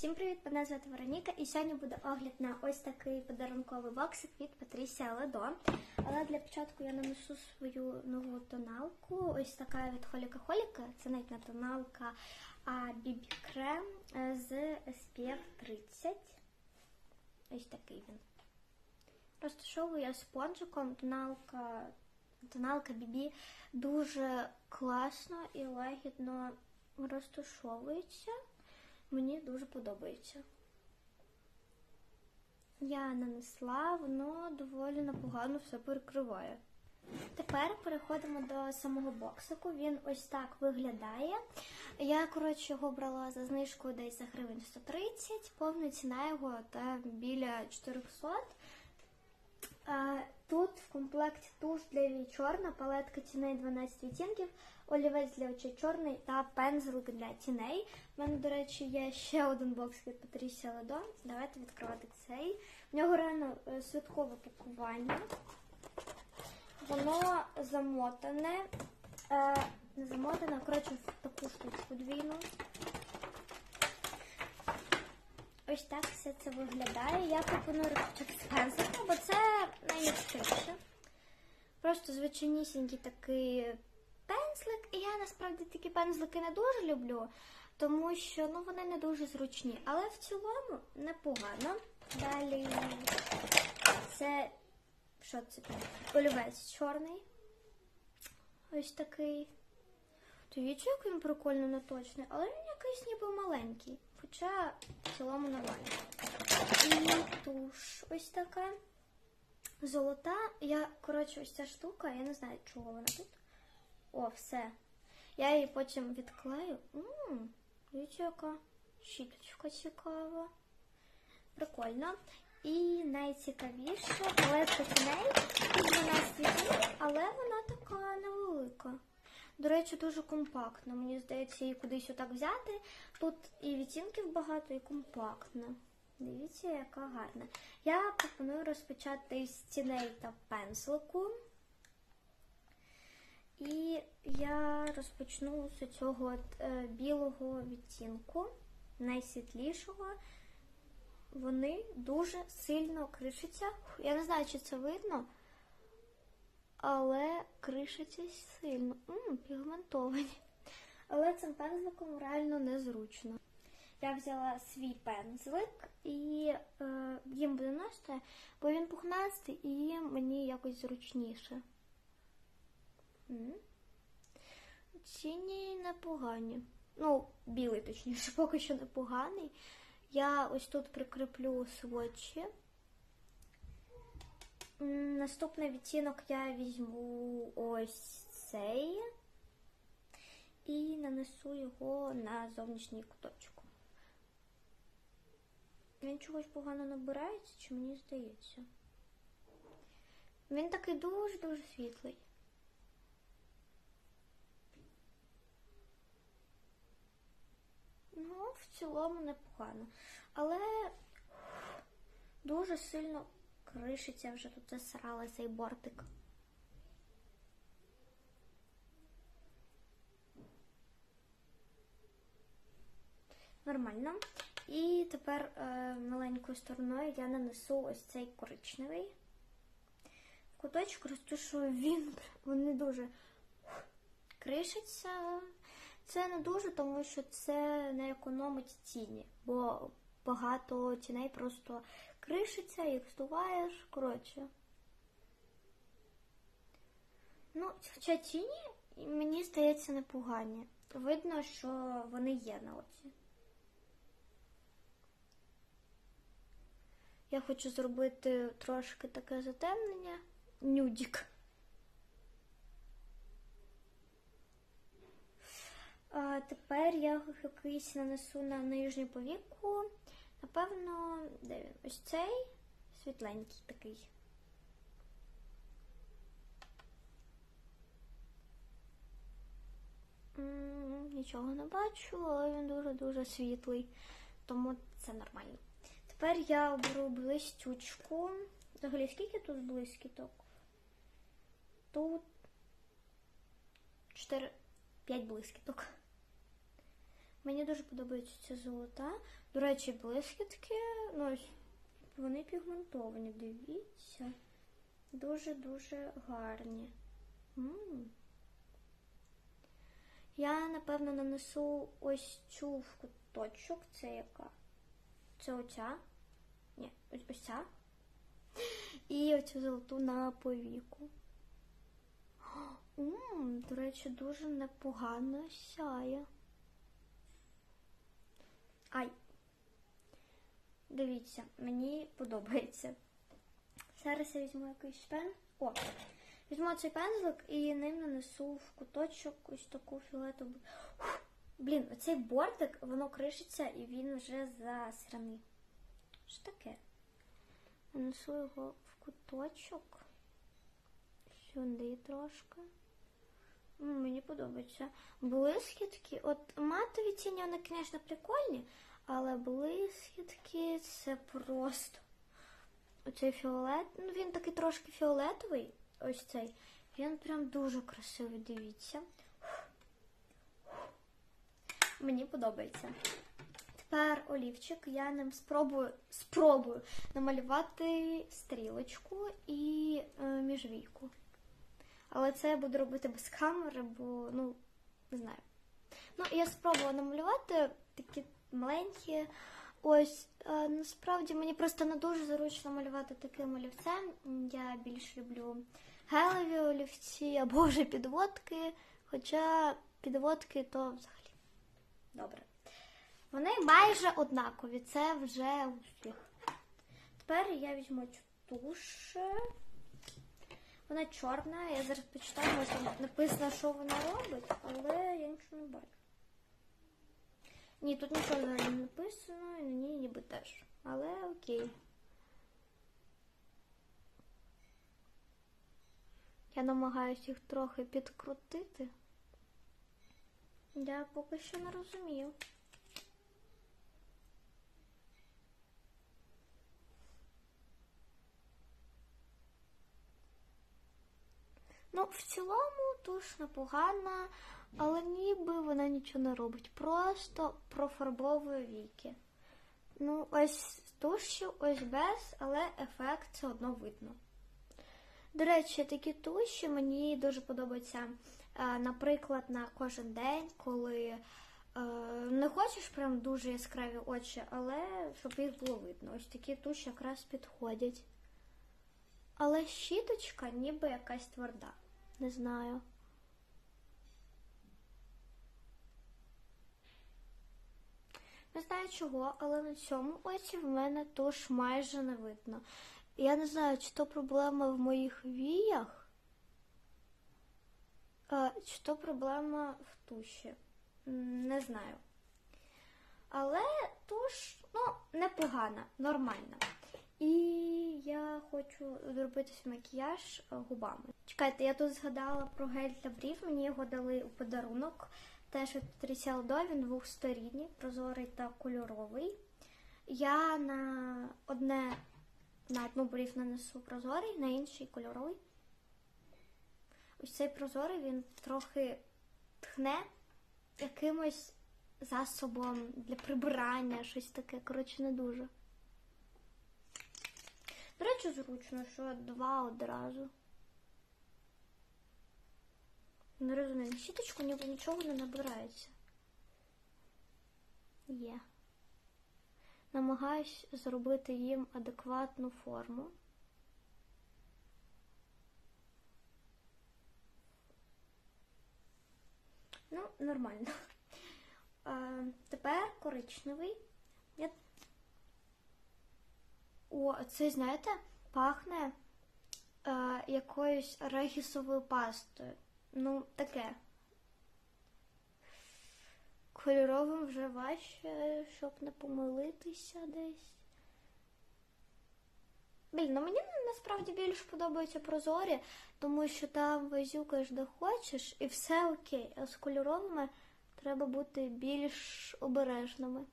Всім привіт! Мене звати Вероніка, і сьогодні буде огляд на ось такий подарунковий боксик від Патрісія Ледо. Але для початку я нанесу свою нову тоналку. Ось така від Холіка Холіка. Це навіть не тоналка, бібі крем з SPF 30. Ось такий він. Розташовую я спонжиком. Тоналка, тоналка бібі дуже класно і лагідно розташовується. Мені дуже подобається. Я нанесла, воно доволі непогано все перекриває. Тепер переходимо до самого боксику. Він ось так виглядає. Я, коротше, його брала за знижку десь за гривень 130, повна ціна його та біля 400. Тут в комплекті туш для вій чорна, палетка тіней 12 відтінків, олівець для очей чорний та пензлик для тіней. У мене, до речі, є ще один бокс від Патрісія Ледо. Давайте відкривати цей. В нього реально е, святкове пакування. Воно замотане, е, не замотане, коротше в таку штучку подвійну. Ось так все це виглядає. Я пропоную розпочати з пензлика, бо це найяскравіше. Просто звичайнісінький такий пензлик. І я насправді такі пензлики не дуже люблю, тому що ну, вони не дуже зручні. Але в цілому непогано. Далі це що це? Олівець чорний. Ось такий. Дивіться, як він прикольно наточний, але він якийсь ніби маленький. Хоча в цілому нормально. І туш ось така. Золота. Я, коротше, ось ця штука, я не знаю, чого вона тут. О, все. Я її потім відклею. Ммм, дивіться, яка щіточка цікава. Прикольно. І найцікавіше тіней. Тут 12 відтінків, але вона така невелика. До речі, дуже компактна. Мені здається, її кудись отак взяти. Тут і відтінків багато, і компактна. Дивіться, яка гарна. Я пропоную розпочати з тіней та пензлику. І я розпочну з цього от, е, білого відтінку, найсвітлішого. Вони дуже сильно кришаться. Я не знаю, чи це видно але кришиться сильно. Ммм, пігментовані. Але цим пензликом реально незручно. Я взяла свій пензлик і е, їм буду носити, бо він пухнастий і мені якось зручніше. М. Ціні непогані. Ну, білий, точніше, поки що непоганий. Я ось тут прикріплю свочі. Наступний відтінок я візьму ось цей і нанесу його на зовнішній куточок. Він чогось погано набирається, чи мені здається? Він такий дуже-дуже світлий. Ну, в цілому непогано. Але дуже сильно кришиться вже тут засрала цей бортик. Нормально. І тепер е, маленькою стороною я нанесу ось цей коричневий. В куточку розтушую він, вони дуже кришаться. Це не дуже, тому що це не економить тіні, бо багато тіней просто кришиться, їх здуваєш, коротше. Ну, хоча тіні, мені здається, непогані. Видно, що вони є на оці. Я хочу зробити трошки таке затемнення. Нюдік. А тепер я якийсь нанесу на нижню повіку. Напевно, де він? Ось цей світленький такий. Нічого не бачу, але він дуже-дуже світлий, тому це нормально. Тепер я беру блистючку. Взагалі, скільки тут блискіток? Тут 4, 5 блискіток. Мені дуже подобається ця золота. До речі, блискітки, ну ось вони пігментовані, дивіться. Дуже-дуже гарні. м Я, напевно, нанесу ось цю в куточок. Це яка? Це оця? Ні, ось ось ця. І оцю золоту на повіку. Мм, до речі, дуже непогано сяє. Ай. Дивіться, мені подобається. Зараз я візьму якийсь пен. О! Візьму цей пензлик і ним нанесу в куточок ось таку фіолетову. Ух, Блін, оцей бортик, воно кришиться і він вже засраний. Що таке? Нанесу його в куточок. Сюди трошки. М, Мені подобається. Блискітки. От матові тіні, вони, звісно, прикольні, але блискітки це просто. Оцей фіолет. Ну, він такий трошки фіолетовий. Ось цей. Він прям дуже красивий, дивіться. Мені подобається. Тепер олівчик, я ним спробую, спробую намалювати стрілочку і е, міжвійку. Але це я буду робити без камери, бо, ну, не знаю. Ну, я спробувала намалювати такі маленькі. Ось, насправді мені просто не дуже зручно малювати таким олівцем. Я більш люблю гелеві олівці або вже підводки. Хоча підводки то взагалі добре. Вони майже однакові, це вже успіх. Тепер я візьму цю туш. Вона чорна, я зараз почитаю, ось там написано, що вона робить, але я нічого не бачу. Ні, тут нічого взагалі не написано, і на ній ніби теж. Але окей. Я намагаюся їх трохи підкрутити. Я поки що не розумію. В цілому туш непогана, але ніби вона нічого не робить. Просто профарбовує віки. Ну, ось з тушю, ось без, але ефект все одно видно. До речі, такі туші мені дуже подобаються, е, наприклад, на кожен день, коли е, не хочеш прям дуже яскраві очі, але щоб їх було видно. Ось такі туші якраз підходять. Але щіточка ніби якась тверда. Не знаю. Не знаю чого, але на цьому оці в мене туш майже не видно. Я не знаю, чи то проблема в моїх віях, чи то проблема в туші. Не знаю. Але туш, ну, непогана, нормальна. І хочу зробити макіяж е, губами. Чекайте, я тут згадала про гель для брів. Мені його дали у подарунок. Теж від Трісял До, він двохсторідній, прозорий та кольоровий. Я на одне на одну брів нанесу прозорий, на інший кольоровий. Ось цей прозорий він трохи тхне якимось засобом для прибирання, щось таке. Коротше, не дуже. До речі, зручно, що два одразу. Не розумію, щіточку ніби нічого не набирається. Є. Намагаюсь зробити їм адекватну форму. Ну, нормально. Тепер коричневий. Я о, це, знаєте, пахне е, якоюсь регісовою пастою. Ну, таке. Кольоровим вже важче, щоб не помилитися десь. Блін, ну мені насправді більше подобаються прозорі, тому що там визюкаєш де хочеш і все окей. А з кольоровими треба бути більш обережними.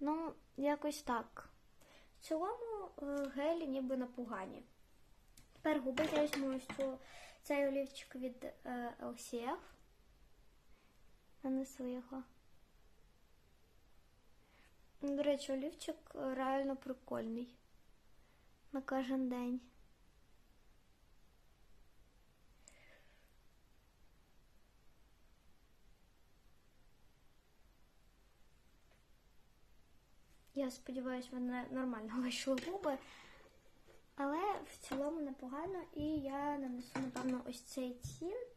Ну, якось так. Цілому е, гелі ніби напугані. Тепер губи я візьму що цей олівчик від е, LCF. Нанесу його. До речі, олівчик е, реально прикольний на кожен день. Я сподіваюся, в мене нормально вийшли губи. Але в цілому непогано. І я нанесу, напевно, ось цей тінт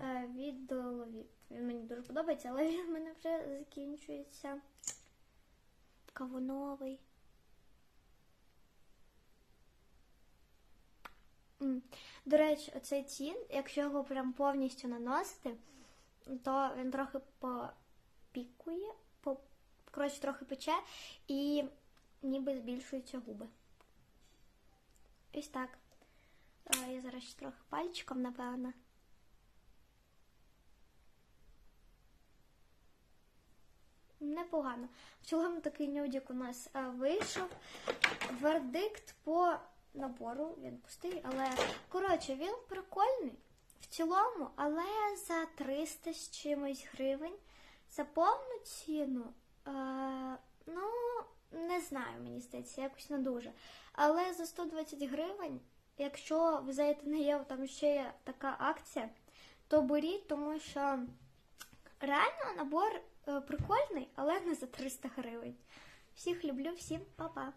е, від Ловіт. Він мені дуже подобається, але він в мене вже закінчується. Кавуновий. До речі, оцей тін, якщо його прям повністю наносити, то він трохи попікує, по, коротше, трохи пече і ніби збільшуються губи. Ось так. Я зараз ще трохи пальчиком, напевно. Непогано. В цілому такий нюдік у нас вийшов. Вердикт по набору, він пустий, але коротше, він прикольний в цілому, але за 300 з чимось гривень. За повну ціну, е, ну, не знаю, мені здається, якось не дуже. Але за 120 гривень, якщо ви зайдете на Єву, там ще є така акція, то беріть, тому що реально набор е, прикольний, але не за 300 гривень. Всіх люблю, всім па-па!